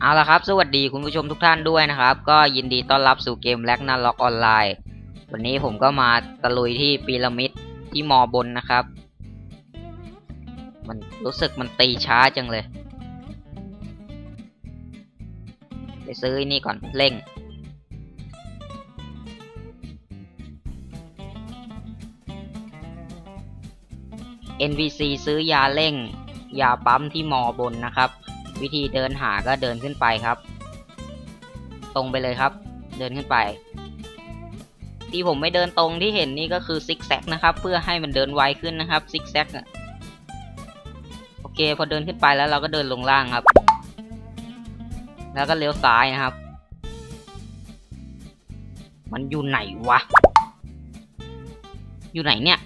เอาละครับ สวัสดีคุณผู้ชมทุกท่านด้วยนะครับ ก็ยินดีต้อนรับสู่เกมแลกนาล็อกออนไลน์ วันนี้ผมก็มาตะลุยที่พีระมิดที่มอบนนะครับ มันรู้สึกมันตีช้าจังเลย ไปซื้อนี่ก่อนเร่ง NPC ซื้อยาเร่ง ยาปั๊มที่มอบนนะครับ วิธีเดินหาก็เดินขึ้นไปครับ ตรงไปเลยครับ เดินขึ้นไป ที่ผมไม่เดินตรงที่เห็นนี่ก็คือซิกแซกนะครับ เพื่อให้มันเดินไวขึ้นนะครับซิกแซกโอเค พอเดินขึ้นไปแล้วเราก็เดินลงล่างครับ แล้วก็เลี้ยวซ้ายนะครับ มันอยู่ไหนวะ อยู่ไหนเนี่ย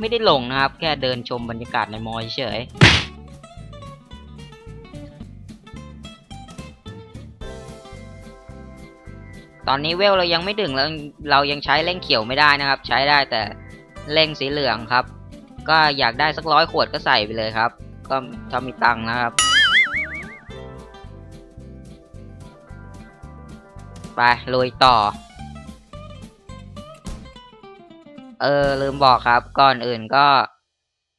ไม่ได้ลงนะครับ แค่เดินชมบรรยากาศในมอเฉยตอนนี้เวลเรายังไม่ถึงแล้วเรายังใช้เร่งเขียวไม่ได้นะครับ ใช้ได้แต่เร่งสีเหลืองครับ ก็อยากได้สักร้อยขวดก็ใส่ไปเลยครับ ก็ถ้ามีตังค์นะครับ ไปลุยต่อ เออลืมบอกครับ ก่อนอื่นก็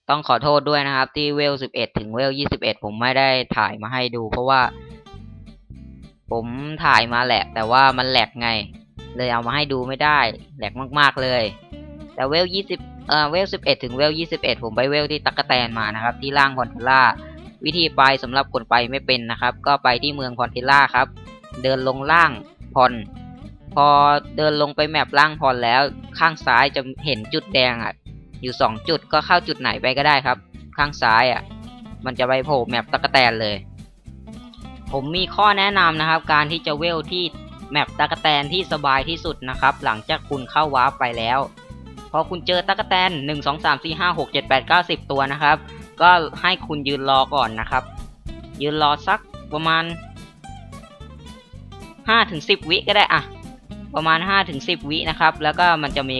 ต้องขอโทษด้วยนะครับ ที่เวล11ถึงเวล21ผมไม่ได้ถ่ายมาให้ดู เพราะว่า ผมถ่ายมาแหละแต่ว่ามันแหลกไง เลยเอามาให้ดูไม่ได้แหลกมากๆเลย แต่เวล20เออเวล11ถึงเวล21ผมไปเวลที่ตักะแตนมานะครับ ที่ล่างพอนเทล่าวิธีไปสำหรับคนไปไม่เป็นนะครับ ก็ไปที่เมืองพอนเทล่าครับ เดินลงล่างพอน พอเดินลงไปแมปล่างพรแล้วข้างซ้ายจะเห็นจุดแดงอะ อยู่สองจุดก็เข้าจุดไหนไปก็ได้ครับ ข้างซ้ายอะ มันจะไปโผล่แมปตะกะแตนเลย ผมมีข้อแนะนำนะครับ การที่จะเวลที่แมปตะกะแตนที่สบายที่สุดนะครับ หลังจากคุณเข้าวาร์ปไปแล้ว พอคุณเจอตะกะแตนหนึ่งสองสามสี่ห้าหกเจ็ดแปดเก้าสิบตัวนะครับ ก็ให้คุณยืนรอก่อนนะครับ ยืนรอสักประมาณห้าถึงสิบวิก็ได้อะ ประมาณห้าถึงสิบวินะครับ แล้วก็มันจะมี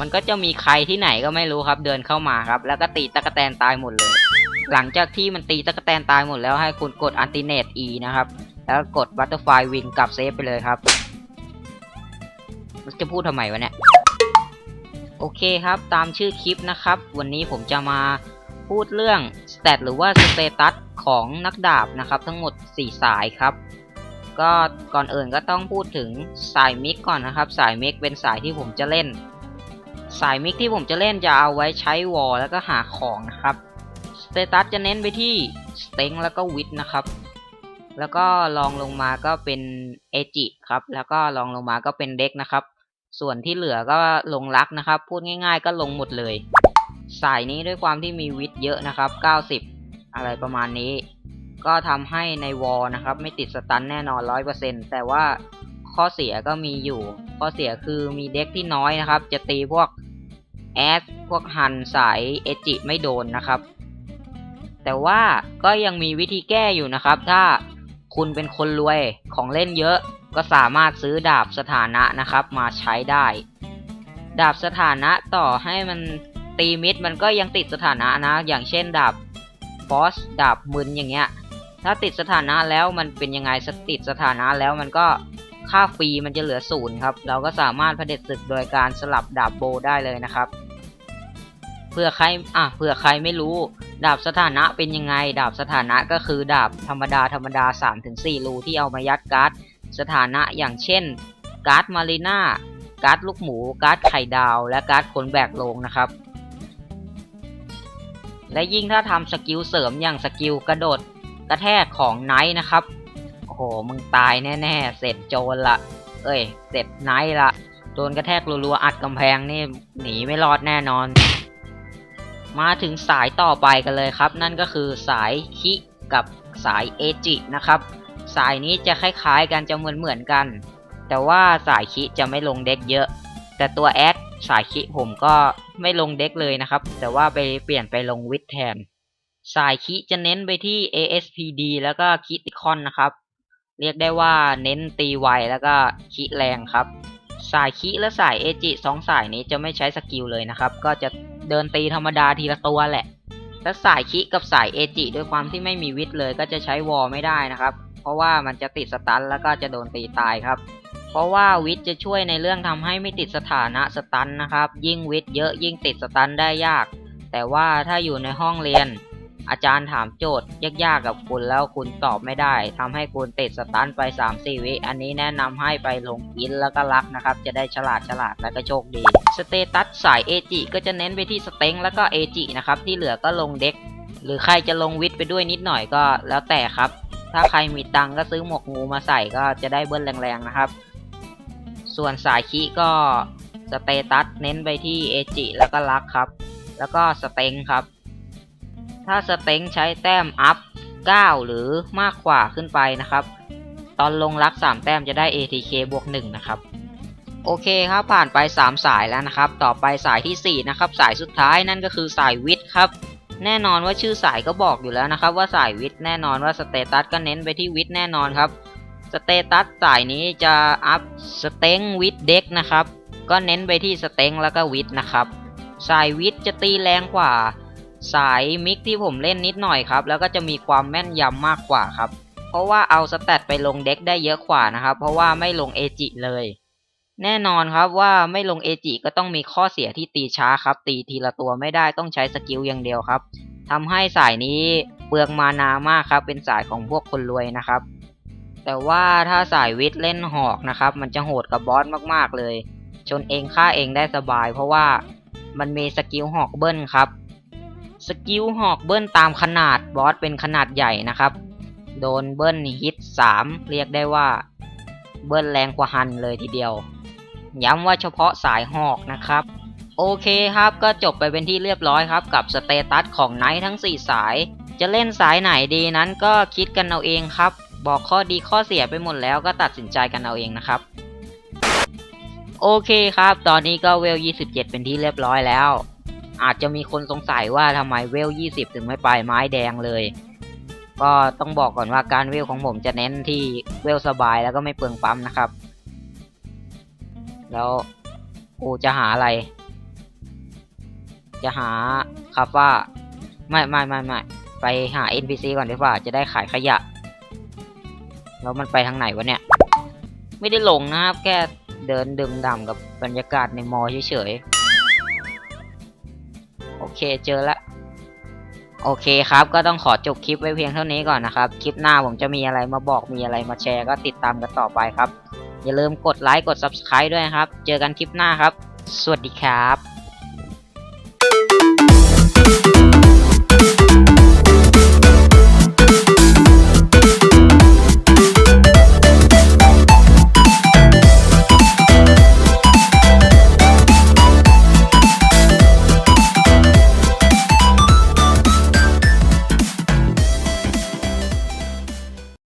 มันก็จะมีใครที่ไหนก็ไม่รู้ครับ เดินเข้ามาครับ แล้วก็ตีตะกะแตนตายหมดเลย หลังจากที่มันตีตะกะแตนตายหมดแล้วให้คุณกดอันติเนต E นะครับ แล้วกกดบัตเตอร์ไฟวิงกลับเซฟไปเลยครับ จะพูดทำไมวะเนี่ย โอเคครับ ตามชื่อคลิปนะครับ วันนี้ผมจะมาพูดเรื่องสเตตหรือว่าสเตตัสของนักดาบนะครับ ทั้งหมด 4 สายครับ ก็ก่อนอื่นก็ต้องพูดถึงสายมิกก่อนนะครับ สายมิกเป็นสายที่ผมจะเล่น สายมิกที่ผมจะเล่นจะเอาไว้ใช้วอลแล้วก็หาของนะครับสเตตัสจะเน้นไปที่สเต็งแล้วก็วิทนะครับ แล้วก็ลองลงมาก็เป็นเอจิครับ แล้วก็ลองลงมาก็เป็นเด็กนะครับ ส่วนที่เหลือก็ลงรักนะครับ พูดง่าย ๆ ก็ลงหมดเลย สายนี้ด้วยความที่มีวิทเยอะนะครับ 90 อะไรประมาณนี้ ก็ทำให้ในวอลนะครับ ไม่ติดสตันแน่นอน100%แต่ว่าข้อเสียก็มีอยู่ ข้อเสียคือมีเด็กที่น้อยนะครับ จะตีพวกแอสพวกฮันสายเอจิไม่โดนนะครับ แต่ว่าก็ยังมีวิธีแก้อยู่นะครับ ถ้าคุณเป็นคนรวยของเล่นเยอะก็สามารถซื้อดาบสถานะนะครับ มาใช้ได้ ดาบสถานะต่อให้มันตีมิดมันก็ยังติดสถานะนะ อย่างเช่นดาบฟอสดาบมึนอย่างเงี้ย ถ้าติดสถานะแล้วมันเป็นยังไงสติดสถานะแล้วมันก็ค่าฟรีมันจะเหลือศูนย์ครับ เราก็สามารถเผด็จศึกโดยการสลับดาบโบได้เลยนะครับ เพื่อใครอะเผื่อใครไม่รู้ ดาบสถานะเป็นยังไง ดาบสถานะก็คือดาบธรรมดาธรรมดา 3-4 รูที่เอามายัดการ์ดสถานะอย่างเช่น การ์ดมารีนาการ์ดลูกหมู การ์ดไข่ดาว และการ์ดคนแบกโลงนะครับ และยิ่งถ้าทำสกิลเสริมอย่างสกิลกระโดด กระแทกของไนท์นะครับ โอ้โห มึงตายแน่ๆ เสร็จโจรละ เอ้ย เสร็จไนท์ละ โดนกระแทกรัวๆ อัดกำแพงนี่หนีไม่รอดแน่นอน มาถึงสายต่อไปกันเลยครับ นั่นก็คือสายคิกับสายเอจินะครับ สายนี้จะคล้ายๆกันจะเหมือนๆกัน แต่ว่าสายคิจะไม่ลงเด็กเยอะ แต่ตัวแอดสายคิผมก็ไม่ลงเด็กเลยนะครับ แต่ว่าไปเปลี่ยนไปลงวิทแทน สายคิจะเน้นไปที่ ASPD แล้วก็คิติคอนนะครับ เรียกได้ว่าเน้นตีไวแล้วก็คิแรงครับ สายคิและสายเอจิสองสายนี้จะไม่ใช้สกิลเลยนะครับ ก็จะเดินตีธรรมดาทีละตัวแหละสถ้าสายคิกับสายเอจิด้วยความที่ไม่มีวิทย์เลยก็จะใช้วอลไม่ได้นะครับ เพราะว่ามันจะติดสตันแล้วก็จะโดนตีตายครับ เพราะว่าวิทย์จะช่วยในเรื่องทำให้ไม่ติดสถานะสตันนะครับ ยิ่งวิทย์เยอะยิ่งติดสตันได้ยาก แต่ว่าถ้าอยู่ในห้องเรียน อาจารย์ถามโจทย์ยากๆกับคุณแล้วคุณตอบไม่ได้ทำให้คุณติดสตันไป3-4วิอันนี้แนะนำให้ไปลงอินแล้วก็รักนะครับ จะได้ฉลาดฉลาดแล้วก็โชคดีสเตตัสสายเอจิก็จะเน้นไปที่สเต็งแล้วก็เอจินะครับที่เหลือก็ลงเด็ก หรือใครจะลงวิทย์ไปด้วยนิดหน่อยก็แล้วแต่ครับ ถ้าใครมีตังก็ซื้อหมวกงูมาใส่ก็จะได้เบิ้ลแรงๆนะครับ ส่วนสายคีก็สเตตัสเน้นไปที่เอจิแล้วก็รักครับ แล้วก็สเต็งครับ ถ้าสเต็งใช้แต้มอัพ 9 หรือมากกว่าขึ้นไปนะครับ ตอนลงรัก 3 แต้มจะได้ ATK บวก 1 นะครับ โอเคครับผ่านไป 3 สายแล้วนะครับ ต่อไปสายที่ 4 นะครับ สายสุดท้ายนั่นก็คือสายวิทย์ครับ แน่นอนว่าชื่อสายก็บอกอยู่แล้วนะครับ ว่าสายวิทย์แน่นอนว่าสเตตัสก็เน้นไปที่วิทย์แน่นอนครับสเตตัสสายนี้จะอัพสเต็งวิทเด็กนะครับ ก็เน้นไปที่สเต็งแล้วก็วิทนะครับ สายวิทจะตีแรงกว่า สายมิกที่ผมเล่นนิดหน่อยครับ แล้วก็จะมีความแม่นยำมากกว่าครับ เพราะว่าเอาสแตทไปลงเด็กได้เยอะกว่านะครับ เพราะว่าไม่ลงเอจิเลย แน่นอนครับว่าไม่ลงเอจิก็ต้องมีข้อเสียที่ตีช้าครับ ตีทีละตัวไม่ได้ต้องใช้สกิลอย่างเดียวครับทำให้สายนี้เปลืองมานามากครับ เป็นสายของพวกคนรวยนะครับ แต่ว่าถ้าสายวิทย์เล่นหอกนะครับ มันจะโหดกับบอสมากๆเลย ชนเองฆ่าเองได้สบาย เพราะว่ามันมีสกิลหอกเบิ้ลครับ สกิลหอกเบิ้ลตามขนาดบอสเป็นขนาดใหญ่นะครับ โดนเบิ้ลฮิต 3 เรียกได้ว่า เบิ้ลแรงกว่าฮันเลยทีเดียว ย้ำว่าเฉพาะสายหอกนะครับ โอเคครับก็จบไปเป็นที่เรียบร้อยครับ กับสเตตัสของไนท์ทั้ง 4 สาย จะเล่นสายไหนดีนั้นก็คิดกันเอาเองครับ บอกข้อดีข้อเสียไปหมดแล้วก็ตัดสินใจกันเอาเองนะครับ โอเคครับ ตอนนี้ก็เวล 27 เป็นที่เรียบร้อยแล้ว อาจจะมีคนสงสัยว่าทำไมเวล 20 ถึงไม่ไปไม้แดงเลย ก็ต้องบอกก่อนว่าการเวลของผมจะเน้นที่เวลสบายแล้วก็ไม่เปลืองปั๊มนะครับ แล้วกูจะหาอะไร จะหาคาฟ้าไม่ไม่ไม่ไม่ไปหา NPC ก่อนดีกว่าจะได้ขายขยะ แล้วมันไปทางไหนวะเนี่ย ไม่ได้หลงนะครับ แค่เดินดื่มด่ำกับบรรยากาศในมอเฉยๆ เคเจอละ โอเคครับ ก็ต้องขอจบคลิปไว้เพียงเท่านี้ก่อนนะครับ คลิปหน้าผมจะมีอะไรมาบอกมีอะไรมาแชร์ก็ติดตามกันต่อไปครับ อย่าลืมกดไลค์กด Subscribe ด้วยครับ เจอกันคลิปหน้าครับ สวัสดีครับ